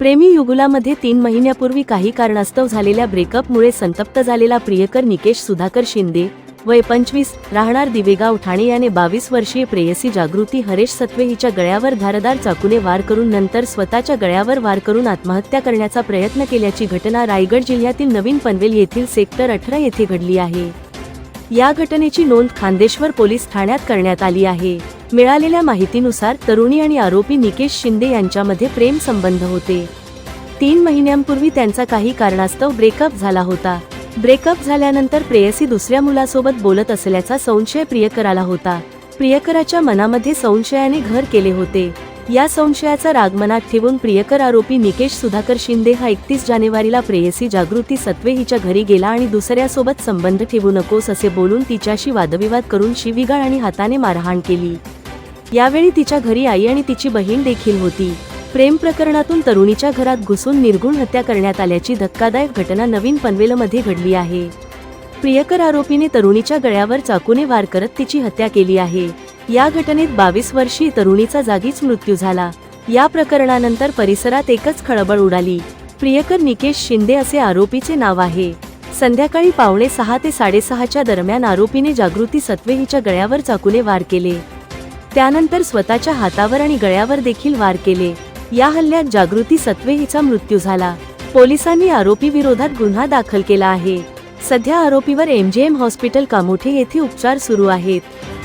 प्रेमी युगुलामध्ये तीन महिन्यापूर्वी काही कारणास्तव झालेल्या ब्रेकअपमुळे संतप्त झालेला प्रियकर निकेश सुधाकर शिंदे वय पंचवीस राहणार दिवेगाव ठाणे याने बावीस वर्षीय प्रेयसी जागृती हरेश सत्वे हिच्या गळ्यावर धारदार चाकूने वार करून नंतर स्वतःच्या गळ्यावर वार करून आत्महत्या करण्याचा प्रयत्न केल्याची घटना रायगड जिल्ह्यातील नवीन पनवेल येथील सेक्टर अठरा येथे घडली आहे. या घटनेची नोंद खांदेश्वर पोलीस ठाण्यात करण्यात आली आहे. मिळालेल्या माहितीनुसार तरुणी आणि आरोपी निकेश शिंदे यांच्यामध्ये प्रेम संबंध होते. तीन महिन्यांपूर्वी त्यांचा काही कारणास्तव ब्रेकअप झाला होता. ब्रेकअप झाल्यानंतर प्रेयसी दुसऱ्या मुलासोबत बोलत असल्याचा संशय प्रियकराला होता. प्रियकराच्या मनामध्ये संशयाने घर केले होते. या संशयाचा राग मनात ठेवून प्रियकर आरोपी निकेश सुधाकर शिंदे हा एकतीस जानेवारीला प्रेयसी जागृती सत्वे हिच्या घरी गेला आणि दुसऱ्यासोबत संबंध ठेवू नकोस असे बोलून तिच्याशी वादविवाद करून शिविगाळ आणि हाताने मारहाण केली. यावेळी तिच्या घरी आई आणि तिची बहीण देखील होती. प्रेम प्रकरणातून तरुणीच्या घरात घुसून निर्गुण हत्या करण्यात आल्याची धक्कादायक घटना नवीन पनवेलमध्ये घडली आहे. प्रियकर आरोपीने तरुणीच्या गळ्यावर चाकूने वार करत तिची हत्या केली आहे. या घटनेत बावीस वर्षीय तरुणीचा जागीच मृत्यू झाला. या प्रकरणानंतर परिसरात एकच खळबळ उडाली. प्रियकर निकेश शिंदे असे आरोपीचे नाव आहे. संध्याकाळी पावणे सहा ते साडेसहाच्या दरम्यान आरोपीने जागृती सत्वे हिच्या गळ्यावर चाकूने वार केले. त्यानंतर स्वतःच्या हातावर आणि गळ्यावर देखील वार केले. या हल्ल्यात जागृती सत्वे हिचा मृत्यू झाला. पोलिसांनी आरोपी विरोधात गुन्हा दाखल केला आहे. सध्या आरोपीवर एमजीएम हॉस्पिटल कामोठे येथे उपचार सुरू आहेत.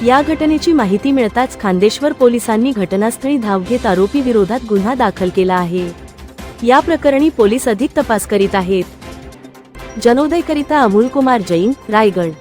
या घटनेची माहिती मिळताच खांदेश्वर पोलिसांनी घटनास्थळी धाव घेत आरोपी विरोधात गुन्हा दाखल केला आहे. या प्रकरणी पोलीस अधिक तपास करीत आहेत. जनोदयकरिता अमोल कुमार जैन रायगड.